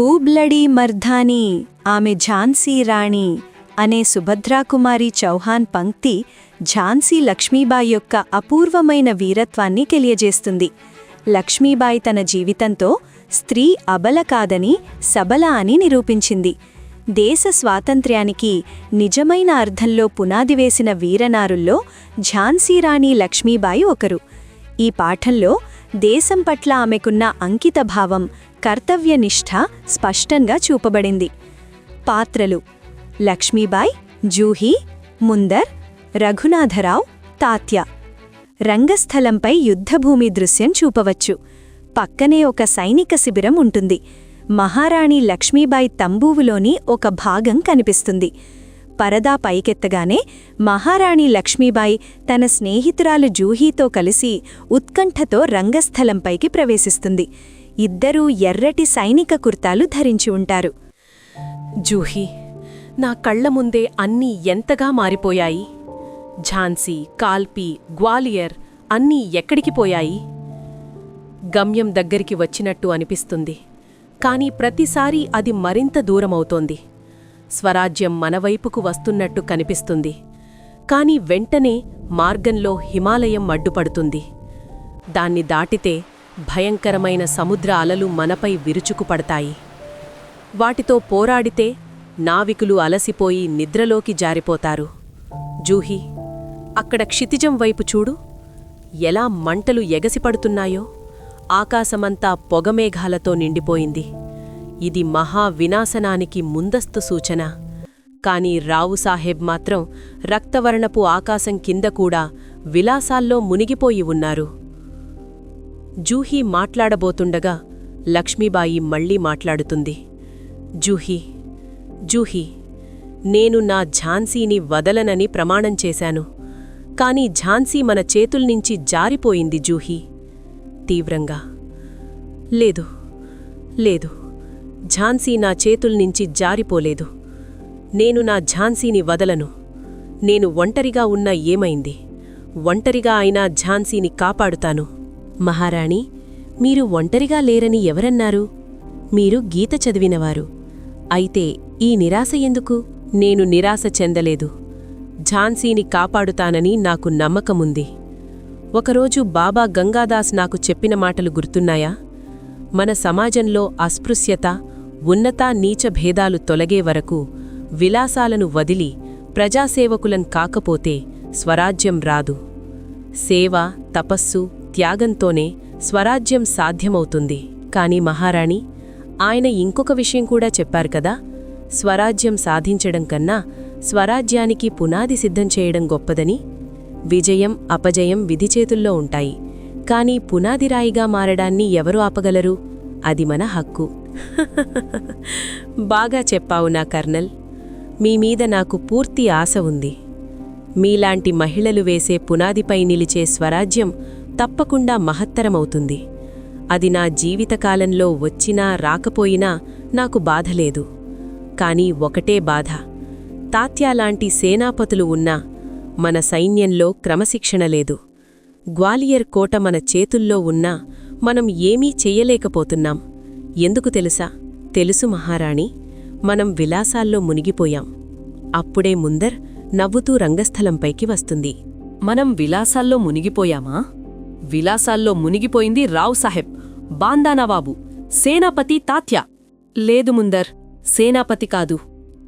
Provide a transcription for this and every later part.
ఖూబ్లడీ మర్ధాని ఆమె ఝాన్సీ రాణి అనే సుభద్రాకుమారి చౌహాన్ పంక్తి ఝాన్సీ లక్ష్మీబాయి యొక్క అపూర్వమైన వీరత్వాన్ని తెలియజేస్తుంది. లక్ష్మీబాయి తన జీవితంతో స్త్రీ అబల కాదని సబల అని నిరూపించింది. దేశ స్వాతంత్ర్యానికి నిజమైన అర్థంలో పునాది వేసిన వీరనారుల్లో ఝాన్సీరాణి లక్ష్మీబాయి ఒకరు. ఈ పాఠంలో దేశం పట్ల ఆమెకున్న అంకితభావం కర్తవ్యనిష్ఠ స్పష్టంగా చూపబడింది. పాత్రలు లక్ష్మీబాయ్ జూహీ ముందర్ రఘునాథరావు తాత్య. రంగస్థలంపై యుద్ధభూమి దృశ్యం చూపవచ్చు. పక్కనే ఒక సైనిక శిబిరం ఉంటుంది. మహారాణి లక్ష్మీబాయి తంబూవులోని ఒక భాగం కనిపిస్తుంది. పరదా పైకెత్తగానే మహారాణి లక్ష్మీబాయి తన స్నేహితురాలు జూహీతో కలిసి ఉత్కంఠతో రంగస్థలంపైకి ప్రవేశిస్తుంది. ఇద్దరూ ఎర్రటి సైనిక కుర్తాలు ధరించి ఉంటారు. జూహీ నా కళ్ళ ముందే అన్నీ ఎంతగా మారిపోయాయి? ఝాన్సీ కాల్పి గ్వాలియర్ అన్నీ ఎక్కడికి పోయాయి? గమ్యం దగ్గరికి వచ్చినట్టు అనిపిస్తుంది. కానీ ప్రతిసారీ అది మరింత దూరమవుతోంది. స్వరాజ్యం మనవైపుకు వస్తున్నట్టు కనిపిస్తుంది. కాని వెంటనే మార్గంలో హిమాలయం అడ్డుపడుతుంది. దాన్ని దాటితే భయంకరమైన సముద్ర అలలు మనపై విరుచుకుపడతాయి. వాటితో పోరాడితే నావికులు అలసిపోయి నిద్రలోకి జారిపోతారు. జూహి అక్కడ క్షితిజం వైపు చూడు. ఎలా మంటలు ఎగసిపడుతున్నాయో ఆకాశమంతా పొగమేఘాలతో నిండిపోయింది. ఇది మహా వినాశనానికి ముందస్తు సూచన. కాని రావు సాహెబ్ మాత్రం రక్తవర్ణపు ఆకాశం కింద కూడా విలాసాల్లో మునిగిపోయి ఉన్నారు. జూహీ మాట్లాడబోతుండగా లక్ష్మీబాయి మళ్ళీ మాట్లాడుతుంది. జూహీ జూహీ నేను నా ఝాన్సీని వదలనని ప్రమాణం చేశాను. కాని ఝాన్సీ మన చేతుల్నించి జారిపోయింది జూహీ. తీవ్రంగా లేదు లేదు. ఝాన్సీ నా చేతుల్నించి జారిపోలేదు. నేను నా ఝాన్సీని వదలను. నేను ఒంటరిగా ఉన్న ఏమైంది? ఒంటరిగా అయినా ఝాన్సీని కాపాడుతాను. మహారాణి మీరు ఒంటరిగా లేరని ఎవరన్నారు? మీరు గీత చదివినవారు. అయితే ఈ నిరాశ ఎందుకు? నేను నిరాశ చెందలేదు. ఝాన్సీని కాపాడుతానని నాకు నమ్మకముంది. ఒకరోజు బాబా గంగాదాస్ నాకు చెప్పిన మాటలు గుర్తున్నాయా? మన సమాజంలో అస్పృశ్యత ఉన్నత నీచ భేదాలు తొలగే వరకు విలాసాలను వదిలి ప్రజాసేవకులం కాకపోతే స్వరాజ్యం రాదు. సేవ తపస్సు త్యాగంతోనే స్వరాజ్యం సాధ్యమవుతుంది. కాని మహారాణి ఆయన ఇంకొక విషయం కూడా చెప్పారు కదా? స్వరాజ్యం సాధించడం కన్నా స్వరాజ్యానికి పునాది సిద్ధం చేయడం గొప్పదని? విజయం అపజయం విధిచేతుల్లో ఉంటాయి. కానీ పునాదిరాయిగా మారడాన్ని ఎవరు ఆపగలరు? అది మన హక్కు. బాగా చెప్పావు నా కర్నల్. మీమీద నాకు పూర్తి ఆశ ఉంది. మీలాంటి మహిళలు వేసే పునాదిపై నిలిచే స్వరాజ్యం తప్పకుండా మహత్తరమవుతుంది. అది నా జీవితకాలంలో వచ్చినా రాకపోయినా నాకు బాధలేదు కానీ ఒకటే బాధ. తాత్యాలాంటి సేనాపతులు ఉన్నా మన సైన్యంలో క్రమశిక్షణ లేదు. గ్వాలియర్ కోట మన చేతుల్లో ఉన్నా మనం ఏమీ చెయ్యలేకపోతున్నాం ఎందుకు తెలుసా? తెలుసు మహారాణి మనం విలాసాల్లో మునిగిపోయాం. అప్పుడే ముందర్ నవ్వుతూ రంగస్థలంపైకి వస్తుంది. మనం విలాసాల్లో మునిగిపోయామా? విలాసాల్లో మునిగిపోయింది రావు సాహెబ్ బాందా నవాబు సేనాపతి తాత్య. లేదు ముందర్ సేనాపతి కాదు.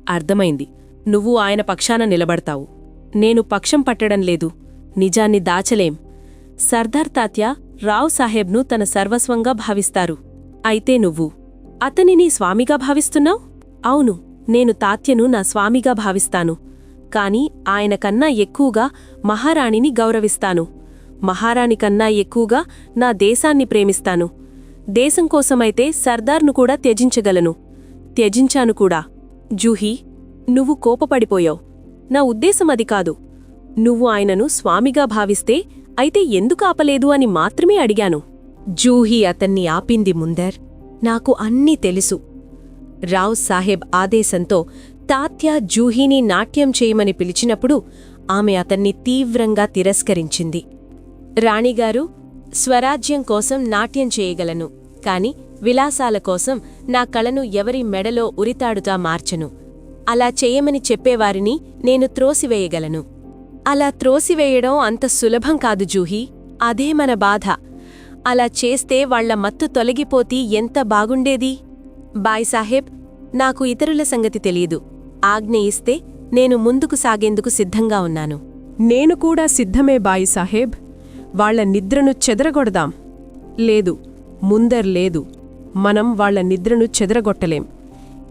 అర్థమైంది. నువ్వు ఆయన పక్షాన నిలబడతావు. నేను పక్షం పట్టడం లేదు. నిజాన్ని దాచలేం. సర్దార్ తాత్య రావ్ సాహెబ్ను తన సర్వస్వంగా భావిస్తారు. అయితే నువ్వు అతనిని స్వామిగా భావిస్తున్నావు? అవును నేను తాత్యను నా స్వామిగా భావిస్తాను. కాని ఆయన కన్నా ఎక్కువగా మహారాణిని గౌరవిస్తాను. మహారాణి కన్నా ఎక్కువగా నా దేశాన్ని ప్రేమిస్తాను. దేశం కోసమైతే సర్దార్ను కూడా త్యజించగలను. త్యజించాను కూడా. జూహీ నువ్వు కోపపడిపోయావు. నా ఉద్దేశం అది కాదు. నువ్వు ఆయనను స్వామిగా భావిస్తే అయితే ఎందుకు ఆపలేదు అని మాత్రమే అడిగాను. జూహీ అతన్ని ఆపింది ముందర్. నాకు అన్నీ తెలుసు. రావ్ సాహెబ్ ఆదేశంతో తాత్య జూహీని నాట్యం చేయమని పిలిచినప్పుడు ఆమె అతన్ని తీవ్రంగా తిరస్కరించింది. రాణిగారు స్వరాజ్యం కోసం నాట్యం చేయగలను కాని విలాసాల కోసం నా కళను ఎవరి మెడలో ఉరితాడుతా మార్చను. అలా చేయమని చెప్పేవారిని నేను త్రోసివేయగలను. అలా త్రోసివేయడం అంత సులభం కాదు జూహీ. అదే మన బాధ. అలా చేస్తే వాళ్ళ మత్తు తొలగిపోతి ఎంత బాగుండేది? బాయ్ సాహెబ్ నాకు ఇతరుల సంగతి తెలియదు. ఆజ్ఞ ఇస్తే నేను ముందుకు సాగేందుకు సిద్ధంగా ఉన్నాను. నేను కూడా సిద్ధమే బాయి సాహేబ్. వాళ్ళ నిద్రను చెదరగొడదాం. లేదు ముందర్ లేదు. మనం వాళ్ళ నిద్రను చెదరగొట్టలేం.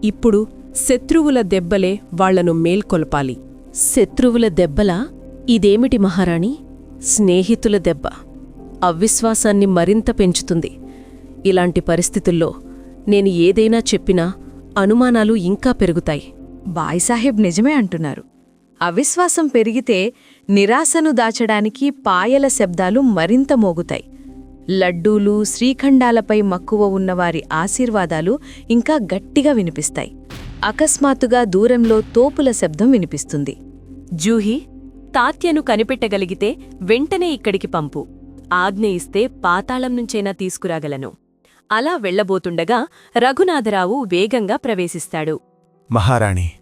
ఇప్పుడు శత్రువుల దెబ్బలే వాళ్ళను మేల్కొల్పాలి. శత్రువుల దెబ్బలా? ఇదేమిటి మహారాణి? స్నేహితుల దెబ్బ. అవిశ్వాసాన్ని మరింత పెంచుతుంది. ఇలాంటి పరిస్థితుల్లో నేను ఏదైనా చెప్పినా అనుమానాలు ఇంకా పెరుగుతాయి. బాయిసాహెబ్ నిజమే అంటున్నారు. అవిశ్వాసం పెరిగితే నిరాశను దాచడానికి పాయల శబ్దాలు మరింత మోగుతాయి. లడ్డూలు శ్రీఖండాలపై మక్కువ ఉన్నవారి ఆశీర్వాదాలు ఇంకా గట్టిగా వినిపిస్తాయి. అకస్మాత్తుగా దూరంలో తోపుల శబ్దం వినిపిస్తుంది. జూహి తాత్యను కనిపెట్టగలిగితే వెంటనే ఇక్కడికి పంపు. ఆజ్ఞ ఇస్తే పాతాళం నుంచైనా తీసుకురాగలను. అలా వెళ్ళబోతుండగా రఘునాథరావు వేగంగా ప్రవేశిస్తాడు. మహారాణి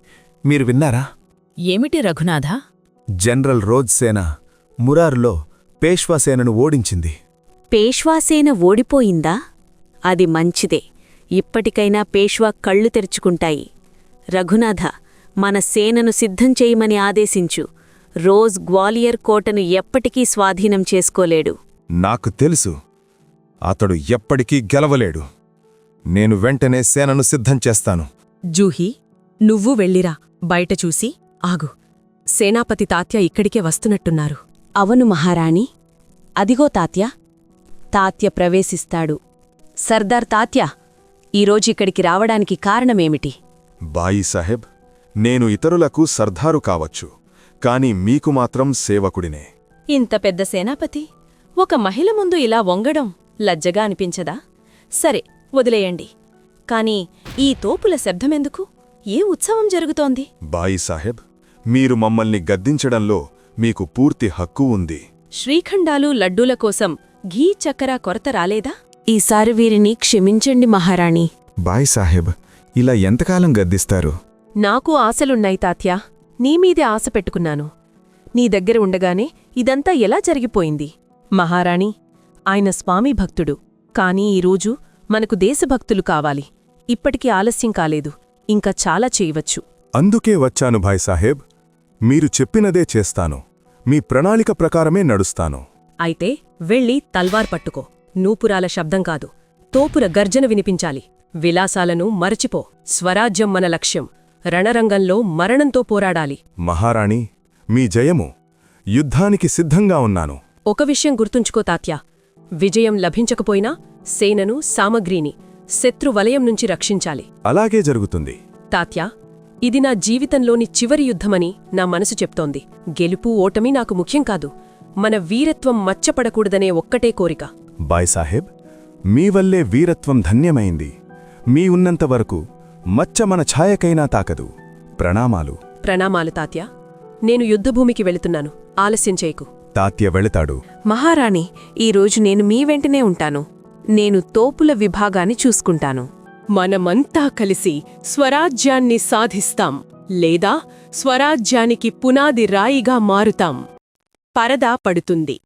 మీరు విన్నారా? ఏమిటి రఘునాథ? జనరల్ రోజ్ సేన మురార్లో పేష్వా సేనను ఓడించింది. పేష్వాసేన ఓడిపోయిందా? అది మంచిదే. ఇప్పటికైనా పేష్వా కళ్ళు తెరుచుకుంటాయి. రఘునాథ మన సేనను సిద్ధం చేయమని ఆదేశించు. రోజ్ గ్వాలియర్ కోటను ఎప్పటికీ స్వాధీనం చేసుకోలేడు. నాకు తెలుసు అతడు ఎప్పటికీ గెలవలేడు. నేను వెంటనే సేనను సిద్ధం చేస్తాను. జూహీ నువ్వు వెళ్ళిరా బయట చూసి ఆగు. సేనాపతి తాత్య ఇక్కడికే వస్తున్నట్టున్నారు. అవును మహారాణి. అదిగో తాత్య. తాత్య ప్రవేశిస్తాడు. సర్దార్ తాత్య ఈరోజిక్కడికి రావడానికి కారణమేమిటి? బాయి సాహెబ్ నేను ఇతరులకు సర్దారు కావచ్చు. కాని మీకు మాత్రం సేవకుడినే. ఇంత పెద్ద సేనాపతి? ఒక మహిళ ముందు ఇలా వంగడం లజ్జగా అనిపించదా? సరే వదిలేయండి. కాని ఈ తోపుల శబ్దమెందుకు? ఏ ఉత్సవం జరుగుతోంది? బాయి సాహెబ్ మీరు మమ్మల్ని గద్దించడంలో మీకు పూర్తి హక్కు ఉంది. శ్రీఖండాలు లడ్డూల కోసం ఘీ చక్కెర కొరత రాలేదా? ఈసారి వీరిని క్షమించండి మహారాణి. బాయ్ సాహెబ్ ఇలా ఎంతకాలం గద్దిస్తారు? నాకు ఆశలున్నాయి తాత్యా. నీమీదే ఆశ పెట్టుకున్నాను. నీ దగ్గర ఉండగానే ఇదంతా ఎలా జరిగిపోయింది? మహారాణి ఆయన స్వామి భక్తుడు. కాని ఈరోజు మనకు దేశభక్తులు కావాలి. ఇప్పటికీ ఆలస్యం కాలేదు. ఇంకా చాలా చేయవచ్చు. అందుకే వచ్చాను భాయ్ సాహెబ్ మీరు చెప్పినదే చేస్తాను. మీ ప్రణాళిక ప్రకారమే నడుస్తాను. అయితే వెళ్ళి తల్వార్ పట్టుకో. నూపురాల శబ్దం కాదు. తోపుల గర్జన వినిపించాలి. విలాసాలను మరచిపో. స్వరాజ్యం మన లక్ష్యం. రణరంగంలో మరణంతో పోరాడాలి. మహారాణి మీ జయము యుద్ధానికి సిద్ధంగా ఉన్నాను. ఒక విషయం గుర్తుంచుకో తాత్యా. విజయం లభించకపోయినా సేనను సామగ్రిని శత్రు వలయం నుంచి రక్షించాలి. అలాగే జరుగుతుంది. తాత్యా ఇది నా జీవితంలోని చివరి యుద్ధమని నా మనసు చెప్తోంది. గెలుపు ఓటమి నాకు ముఖ్యం కాదు. మన వీరత్వం మచ్చపడకూడదనే ఒక్కటే కోరిక. బాయ్ సాహెబ్ మీ వల్లే వీరత్వం ధన్యమైంది. మీ ఉన్నంతవరకు మచ్చ మన ఛాయకైనా తాకదు. ప్రణామాలు. ప్రణామాలు తాత్యా. నేను యుద్ధభూమికి వెళుతున్నాను. ఆలస్యం చేయకు. తాత్య వెళతాడు. మహారాణి ఈరోజు నేను మీ వెంటనే ఉంటాను. నేను తోపుల విభాగాన్ని చూసుకుంటాను. మనమంతా కలిసి స్వరాజ్యాన్ని సాధిస్తాం. లేదా స్వరాజ్యానికి పునాది రాయిగా మారుతాం. పరదా పడుతుంది.